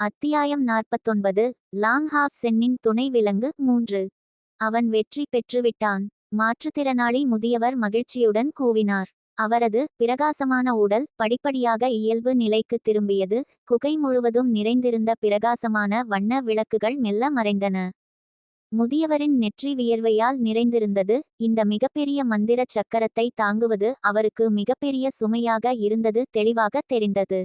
அத்தியாயம் நாற்பத்தொன்பது லாங்ஹாஃப் சென்னின் துணை விலங்கு மூன்று. அவன் வெற்றி பெற்றுவிட்டான். மாற்றுத்திறனாளி முதியவர் மகிழ்ச்சியுடன் கூவினார். அவரது பிரகாசமான உடல் படிப்படியாக இயல்பு நிலைக்கு திரும்பியது. குகை முழுவதும் நிறைந்திருந்த பிரகாசமான வண்ண விளக்குகள் மெல்ல மறைந்தன. முதியவரின் நெற்றி வியர்வையால் நிறைந்திருந்தது. இந்த மிகப்பெரிய மந்திர சக்கரத்தை தாங்குவது அவருக்கு மிகப்பெரிய சுமையாக இருந்தது தெளிவாக தெரிந்தது.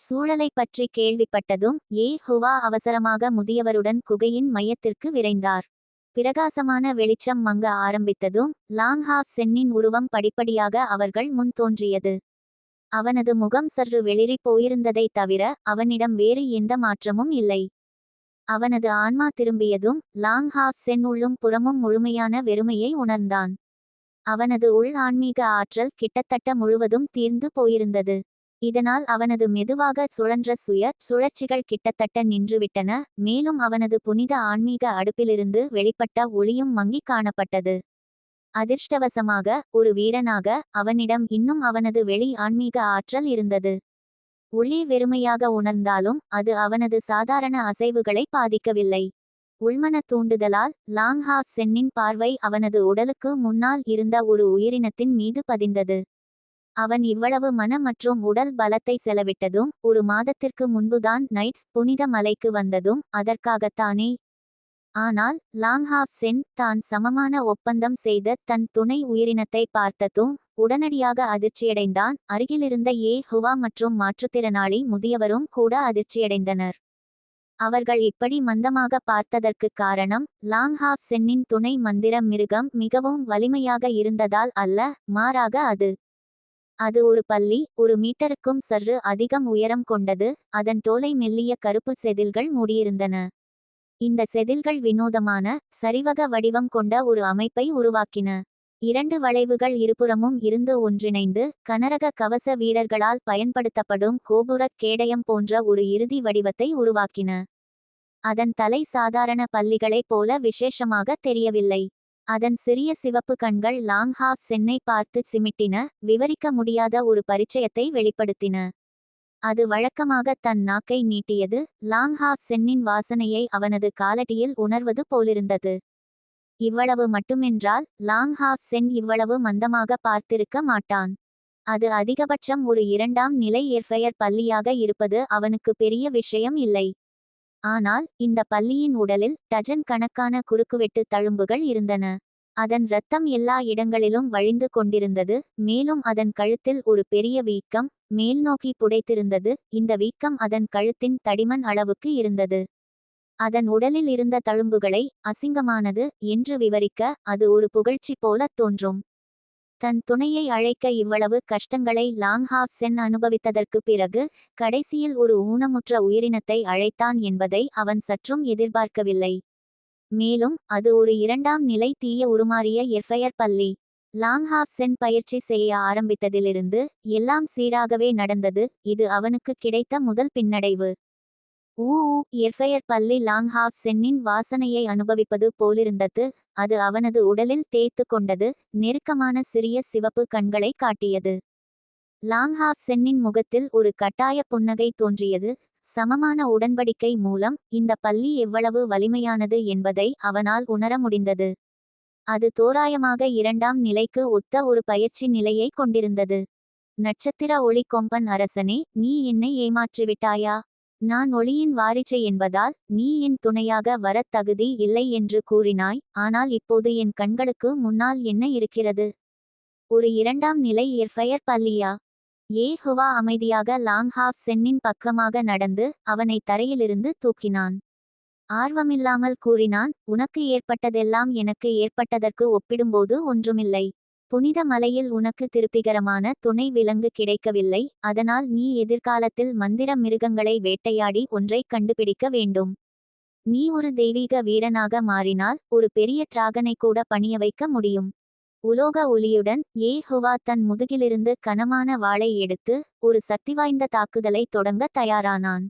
சூழலை பற்றி கேள்விப்பட்டதும் ஏ ஹுவா அவசரமாக முதியவருடன் குகையின் மையத்திற்கு விரைந்தார். பிரகாசமான வெளிச்சம் மங்க ஆரம்பித்ததும் லாங்ஹாஃப் சென்னின் உருவம் படிப்படியாக அவர்கள் முன் தோன்றியது. அவனது முகம் சற்று வெளிரி போயிருந்ததை தவிர அவனிடம் வேறு எந்த மாற்றமும் இல்லை. அவனது ஆன்மா திரும்பியதும் லாங்ஹாஃப் சென் உள்ளும் புறமும் முழுமையான வெறுமையை உணர்ந்தான். அவனது உள் ஆன்மீக ஆற்றல் கிட்டத்தட்ட முழுவதும் தீர்ந்து போயிருந்தது. இதனால் அவனது மெதுவாக சுழன்ற சுய சுழற்சிகள் கிட்டத்தட்ட நின்றுவிட்டன மேலும் அவனது புனித ஆன்மீக அடுப்பிலிருந்து வெளிப்பட்ட ஒளியும் மங்கி காணப்பட்டது. அதிர்ஷ்டவசமாக ஒரு வீரனாக அவனிடம் இன்னும் அவனது வெளி ஆன்மீக ஆற்றல் இருந்தது. உள்ளே வெறுமையாக உணர்ந்தாலும் அது அவனது சாதாரண அசைவுகளை பாதிக்கவில்லை. உள்மன தூண்டுதலால் லாங்ஹாஃப் சென்னின் பார்வை அவனது உடலுக்கு முன்னால் இருந்த ஒரு உயிரினத்தின் மீது பதிந்தது. அவன் இவ்வளவு மன மற்றும் உடல் பலத்தை செலவிட்டதும் ஒரு மாதத்திற்கு முன்புதான் நைட்ஸ் புனித மலைக்கு வந்ததும் அதற்காகத்தானே. ஆனால் லாங்ஹாஃப் சென் தான் சமமான ஒப்பந்தம் செய்த தன் துணை உயிரினத்தை பார்த்ததும் உடனடியாக அதிர்ச்சியடைந்தான். அருகிலிருந்த ஏ. ஹுவா மற்றும் மாற்றுத்திறனாளி முதியவரும் கூட அதிர்ச்சியடைந்தனர். அவர்கள் இப்படி மந்தமாக பார்த்ததற்கு காரணம் லாங்ஹாஃப் சென்னின் துணை மந்திர மிருகம் மிகவும் வலிமையாக இருந்ததால் அல்ல மாறாக அது அது ஒரு பள்ளி ஒரு மீட்டருக்கும் சற்று அதிகம் உயரம் கொண்டது அதன் தோலை மெல்லிய கருப்பு செதில்கள் மூடியிருந்தன. இந்த செதில்கள் வினோதமான சரிவக வடிவம் கொண்ட ஒரு அமைப்பை உருவாக்கின. இரண்டு வளைவுகள் இருபுறமும் இருந்து ஒன்றிணைந்து கனரக கவச வீரர்களால் பயன்படுத்தப்படும் கோபுரக் கேடயம் போன்ற ஒரு இறுதி வடிவத்தை உருவாக்கின. அதன் தலை சாதாரண பள்ளிகளைப் போல விசேஷமாக தெரியவில்லை. அதன் சிறிய சிவப்பு கண்கள் லாங் ஹாஃப் சென்னை பார்த்து சிமிட்டின விவரிக்க முடியாத ஒரு பரிச்சயத்தை வெளிப்படுத்தின. அது வழக்கமாக தன் நாக்கை நீட்டியது லாங் ஹாஃப் சென்னின் வாசனையை அவனது காலடியில் உணர்வது போலிருந்தது. இவ்வளவு மட்டுமென்றால் லாங் ஹாஃப் சென் இவ்வளவு மந்தமாக பார்த்திருக்க மாட்டான். அது அதிகபட்சம் ஒரு இரண்டாம் நிலை ஏர்ஃபயர் பள்ளியாக இருப்பது அவனுக்கு பெரிய விஷயம் இல்லை. ஆனால் இந்த பல்லியின் உடலில் டஜன் கணக்கான குறுக்குவெட்டு தழும்புகள் இருந்தன. அதன் இரத்தம் எல்லா இடங்களிலும் வழிந்து கொண்டிருந்தது மேலும் அதன் கழுத்தில் ஒரு பெரிய வீக்கம் மேல்நோக்கி புடைத்திருந்தது. இந்த வீக்கம் அதன் கழுத்தின் தடிமன் அளவுக்கு இருந்தது. அதன் உடலில் இருந்த தழும்புகளை அசிங்கமானது என்று விவரிக்க அது ஒரு புகழ்ச்சி போல தோன்றும். தன் துணையை அழைக்க இவ்வளவு கஷ்டங்களை லாங்ஹாஃப் சென் அனுபவித்ததற்கு பிறகு கடைசியில் ஒரு ஊனமுற்ற உயிரினத்தை அழைத்தான் என்பதை அவன் சற்றும் எதிர்பார்க்கவில்லை. மேலும் அது ஒரு இரண்டாம் நிலை தீய உருமாறிய எஃப்ஐஆர் பள்ளி. லாங்ஹாஃப் சென் பயிற்சி செய்ய ஆரம்பித்ததிலிருந்து எல்லாம் சீராகவே நடந்தது இது அவனுக்கு கிடைத்த முதல் பின்னடைவு. ஊ ஊ எர்ஃபயர் பள்ளி லாங்ஹாஃப் சென்னின் வாசனையை அனுபவிப்பது போலிருந்தது. அது அவனது உடலில் தேய்த்து கொண்டது நெருக்கமான சிறிய சிவப்பு கண்களை காட்டியது. லாங்ஹாஃப் சென்னின் முகத்தில் ஒரு கட்டாய புன்னகை தோன்றியது. சமமான உடன்படிக்கை மூலம் இந்த பள்ளி எவ்வளவு வலிமையானது என்பதை அவனால் உணர முடிந்தது. அது தோராயமாக இரண்டாம் நிலைக்கு ஒத்த ஒரு பயிற்சி நிலையை கொண்டிருந்தது. நட்சத்திர ஒளி கொம்பன் அரசனே நீ என்னை ஏமாற்றிவிட்டாயா? நான் ஒளியின் வாரிசை என்பதால் நீ என் துணையாக வரத் தகுதி இல்லை என்று கூறினாய் ஆனால் இப்போது என் கண்களுக்கு முன்னால் என்ன இருக்கிறது? ஒரு இரண்டாம் நிலை எர்ஃபயர் பல்லியா? ஏ ஹுவா அமைதியாக லாங் ஹாஃப் சென்னின் பக்கமாக நடந்து அவனை தரையிலிருந்து தூக்கினான். ஆர்வமில்லாமல் கூறினான் உனக்கு ஏற்பட்டதெல்லாம் எனக்கு ஏற்பட்டதற்கு ஒப்பிடும்போது ஒன்றுமில்லை. புனித மலையில் உனக்கு திருப்திகரமான துணை விலங்கு கிடைக்கவில்லை அதனால் நீ எதிர்காலத்தில் மந்திர மிருகங்களை வேட்டையாடி ஒன்றை கண்டுபிடிக்க வேண்டும். நீ ஒரு தெய்வீக வீரனாக மாறினால் ஒரு பெரிய டிராகனை கூட பணிய வைக்க முடியும். உலோக ஒளியுடன் ஏ ஹுவா தன் முதுகிலிருந்து கனமான வாளை எடுத்து ஒரு சக்திவாய்ந்த தாக்குதலை தொடங்க தயாரானான்.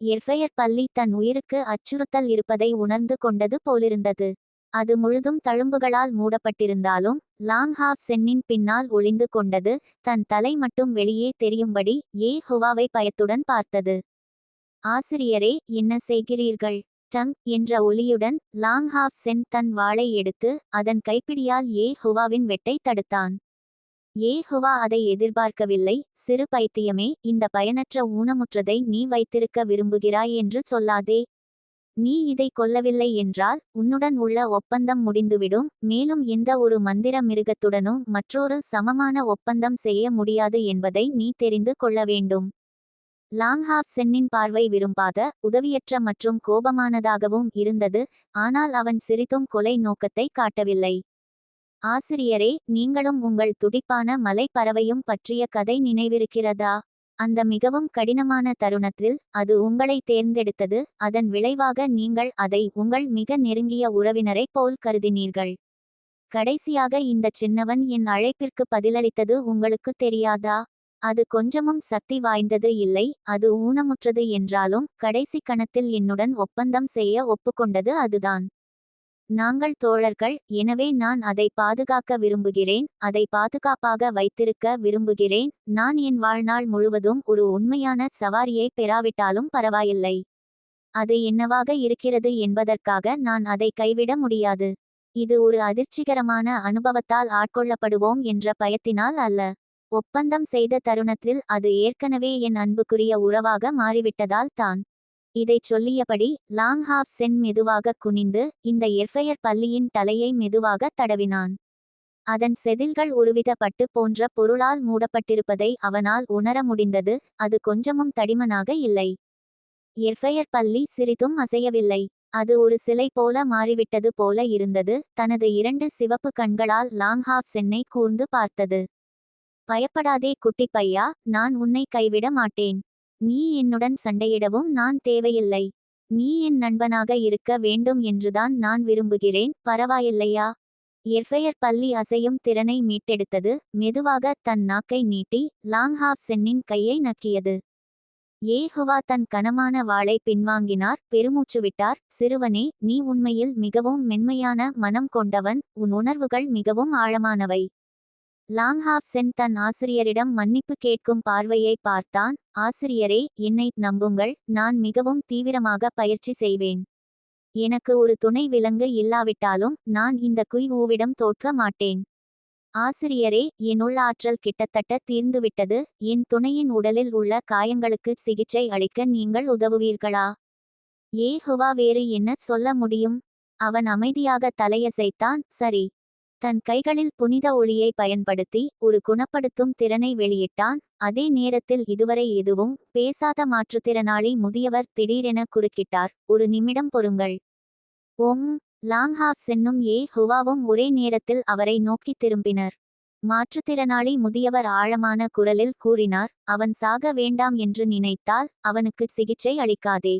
எர்ஃபயர் பள்ளி தன் உயிருக்கு அச்சுறுத்தல் இருப்பதை உணர்ந்து கொண்டது போலிருந்தது. அது முழுதும் தழும்புகளால் மூடப்பட்டிருந்தாலும் லாங் ஹாஃப் சென்னின் பின்னால் ஒளிந்து கொண்டது தன் தலை மட்டும் வெளியே தெரியும்படி ஏ ஹுவாவை பயத்துடன் பார்த்தது. ஆசிரியரே என்ன செய்கிறீர்கள்? டங் என்ற ஒலியுடன் லாங் ஹாஃப் சென் தன் வாளை எடுத்து அதன் கைப்பிடியால் ஏ ஹுவாவின் வெட்டை தடுத்தான். ஏ ஹுவா அதை எதிர்பார்க்கவில்லை சிறு பைத்தியமே இந்த பயனற்ற ஊனமுற்றதை நீ வைத்திருக்க விரும்புகிறாய் என்று சொல்லாதே. நீ இதை கொல்லவில்லை என்றால் உன்னுடன் உள்ள ஒப்பந்தம் முடிந்துவிடும். மேலும் எந்த ஒரு மந்திர மிருகத்துடனும் மற்றொரு சமமான ஒப்பந்தம் செய்ய முடியாது என்பதை நீ தெரிந்து கொள்ள வேண்டும். லாங்ஹாஃப் சென்னின் பார்வை விரும்பாத உதவியற்ற மற்றும் கோபமானதாகவும் இருந்தது ஆனால் அவன் சிறிதும் கொலை நோக்கத்தை காட்டவில்லை. ஆசிரியரே நீங்களும் உங்கள் துடிப்பான மலை பறவையும் பற்றிய கதை நினைவிருக்கிறதா? அந்த மிகவும் கடினமான தருணத்தில் அது உங்களை தேர்ந்தெடுத்தது. அதன் விளைவாக நீங்கள் அதை உங்கள் மிக நெருங்கிய உறவினரைப் போல் கருதினீர்கள். கடைசியாக இந்த சின்னவன் என் அழைப்பிற்கு பதிலளித்தது உங்களுக்கு தெரியாதா? அது கொஞ்சமும் சக்தி வாய்ந்தது இல்லை. அது ஊனமுற்றது என்றாலும் கடைசி கணத்தில் என்னுடன் ஒப்பந்தம் செய்ய ஒப்புக்கொண்டது அதுதான். நாங்கள் தோழர்கள் எனவே நான் அதை பாதுகாக்க விரும்புகிறேன் அதை பாதுகாப்பாக வைத்திருக்க விரும்புகிறேன் நான் என் வாழ்நாள் முழுவதும் ஒரு உண்மையான சவாரியை பெறாவிட்டாலும் பரவாயில்லை. அது என்னவாக இருக்கிறது என்பதற்காக நான் அதை கைவிட முடியாது. இது ஒரு அதிர்ச்சிகரமான அனுபவத்தால் ஆட்கொள்ளப்படுவோம் என்ற பயத்தினால் அல்ல. ஒப்பந்தம் செய்த தருணத்தில் அது ஏற்கனவே என் அன்புக்குரிய உறவாக மாறிவிட்டதால் தான். இதைச் சொல்லியபடி லாங் ஹாஃப் சென் மெதுவாக குனிந்து இந்த எர்ஃபையர் பள்ளியின் தலையை மெதுவாக தடவினான். அதன் செதில்கள் ஒருவித பட்டு போன்ற பொருளால் மூடப்பட்டிருப்பதை அவனால் உணர முடிந்தது அது கொஞ்சமும் தடிமனாக இல்லை. எர்ஃபையர் பள்ளி சிறிதும் அசையவில்லை. அது ஒரு சிலை போல மாறிவிட்டது போல இருந்தது தனது இரண்டு சிவப்பு கண்களால் லாங் ஹாஃப் சென்னை கூர்ந்து பார்த்தது. பயப்படாதே குட்டி பையா நான் உன்னை கைவிட மாட்டேன். நீ என்னுடன் சண்டையிடவும் நான் தேவையில்லை. நீ என் நண்பனாக இருக்க வேண்டும் என்றுதான் நான் விரும்புகிறேன். பரவாயில்லையா? எர்ஃபெயர் பள்ளி அசையும் திறனை மீட்டெடுத்தது. மெதுவாக தன் நாக்கை நீட்டி லாங்ஹாஃப் சென்னின் கையை நக்கியது. ஏஹுவா தன் கனமான வாளை பின்வாங்கினார். பெருமூச்சு விட்டார் சிறுவனே நீ உண்மையில் மிகவும் மென்மையான மனம் கொண்டவன். உன் உணர்வுகள் மிகவும் ஆழமானவை. லாங்ஹாஃப் சென் தன் ஆசிரியரிடம் மன்னிப்பு கேட்கும் பார்வையை பார்த்தான். ஆசிரியரே என்னை நம்புங்கள். நான் மிகவும் தீவிரமாக பயிற்சி செய்வேன். எனக்கு ஒரு துணை விலங்கு இல்லாவிட்டாலும் நான் இந்த குய் ஊவிடம் தோற்க மாட்டேன். ஆசிரியரே என் உள்ளாற்றல் கிட்டத்தட்ட தீர்ந்துவிட்டது. என் துணையின் உடலில் உள்ள காயங்களுக்கு சிகிச்சை அளிக்க நீங்கள் உதவுவீர்களா? ஏ ஹுவா வேறு என்ன சொல்ல முடியும்? அவன் அமைதியாக தலையசைத்தான். சரி. தன் கைகளில் புனித ஒளியை பயன்படுத்தி ஒரு குணப்படுத்தும் திறனை வெளியிட்டான். அதே நேரத்தில் இதுவரை எதுவும் பேசாத மாற்றுத்திறனாளி முதியவர் திடீரென குறுக்கிட்டார். ஒரு நிமிடம் பொறுங்கள். ஓம் லாங்ஹாஃப் சென்னும் ஏ ஹுவாவும் ஒரே நேரத்தில் அவரை நோக்கி திரும்பினர். மாற்றுத்திறனாளி முதியவர் ஆழமான குரலில் கூறினார். அவன் சாக வேண்டாம் என்று நினைத்தால் அவனுக்கு சிகிச்சை அளிக்காதே.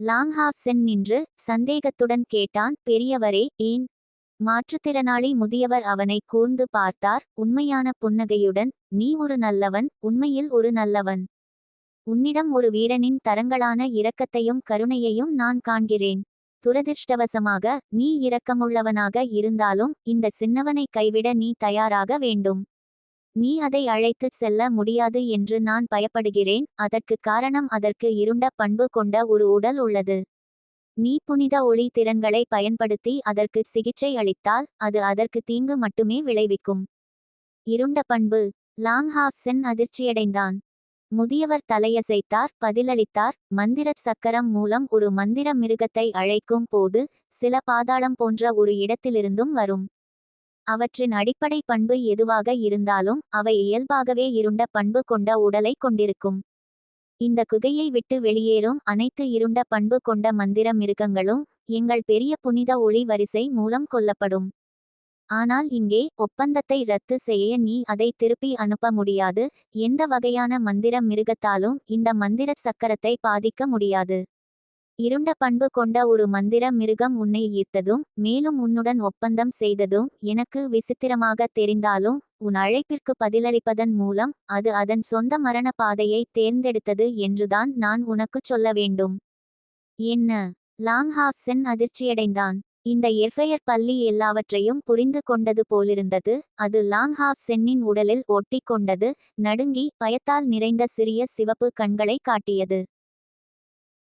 லாங்ஹாஃப் சென் நின்று சந்தேகத்துடன் கேட்டான். பெரியவரே ஏன் மாற்றுத்திறனாளி முதியவர் அவனை கூர்ந்து பார்த்தார். உண்மையான புன்னகையுடன் நீ ஒரு நல்லவன் உண்மையில் ஒரு நல்லவன். உன்னிடம் ஒரு வீரனின் தரங்களான இரக்கத்தையும் கருணையையும் நான் காண்கிறேன். துரதிர்ஷ்டவசமாக நீ இரக்கமுள்ளவனாக இருந்தாலும் இந்த சின்னவனை கைவிட நீ தயாராக வேண்டும். நீ அதை அழைத்துச் செல்ல முடியாது என்று நான் பயப்படுகிறேன். அதற்கு காரணம் அதற்கு இருண்ட பண்பு கொண்ட ஒரு உடல் உள்ளது. நீ புனித ஒளி திறன்களை பயன்படுத்தி அதற்கு சிகிச்சை அளித்தால் அது அதற்கு தீங்கு மட்டுமே விளைவிக்கும். இருண்ட பண்பு. லாங் சென் அதிர்ச்சியடைந்தான். முதியவர் தலையசைத்தார் பதிலளித்தார் மந்திர சக்கரம் மூலம் ஒரு மந்திர மிருகத்தை அழைக்கும் போது சில பாதாளம் போன்ற ஒரு இடத்திலிருந்தும் வரும். அவற்றின் அடிப்படை பண்பு எதுவாக இருந்தாலும் அவை இயல்பாகவே இருண்ட பண்பு கொண்ட உடலை கொண்டிருக்கும். இந்த குகையை விட்டு வெளியேறும் அனைத்து இருண்ட பண்பு கொண்ட மந்திர மிருகங்களும் எங்கள் பெரிய புனித ஒளி வரிசை மூலம் கொல்லப்படும். ஆனால் இங்கே ஒப்பந்தத்தை ரத்து செய்ய நீ அதை திருப்பி அனுப்ப முடியாது. எந்த வகையான மந்திர மிருகத்தாலும் இந்த மந்திர சக்கரத்தை பாதிக்க முடியாது. இருண்ட பண்பு கொண்ட ஒரு மந்திர மிருகம் உன்னை ஈர்த்ததும் மேலும் உன்னுடன் ஒப்பந்தம் செய்ததும் எனக்கு விசித்திரமாக தெரிந்தாலும் உன் அழைப்பிற்கு பதிலளிப்பதன் மூலம் அது அதன் சொந்த மரண பாதையை தேர்ந்தெடுத்தது என்றுதான் நான் உனக்குச் சொல்ல வேண்டும். என்ன? லாங் சென் அதிர்ச்சியடைந்தான். இந்த எர்ஃபெயர் பள்ளி எல்லாவற்றையும் புரிந்து கொண்டது போலிருந்தது அது லாங் ஹாஃப் சென்னின் உடலில் ஒட்டி கொண்டது நடுங்கி பயத்தால் நிறைந்த சிறிய சிவப்பு கண்களை காட்டியது.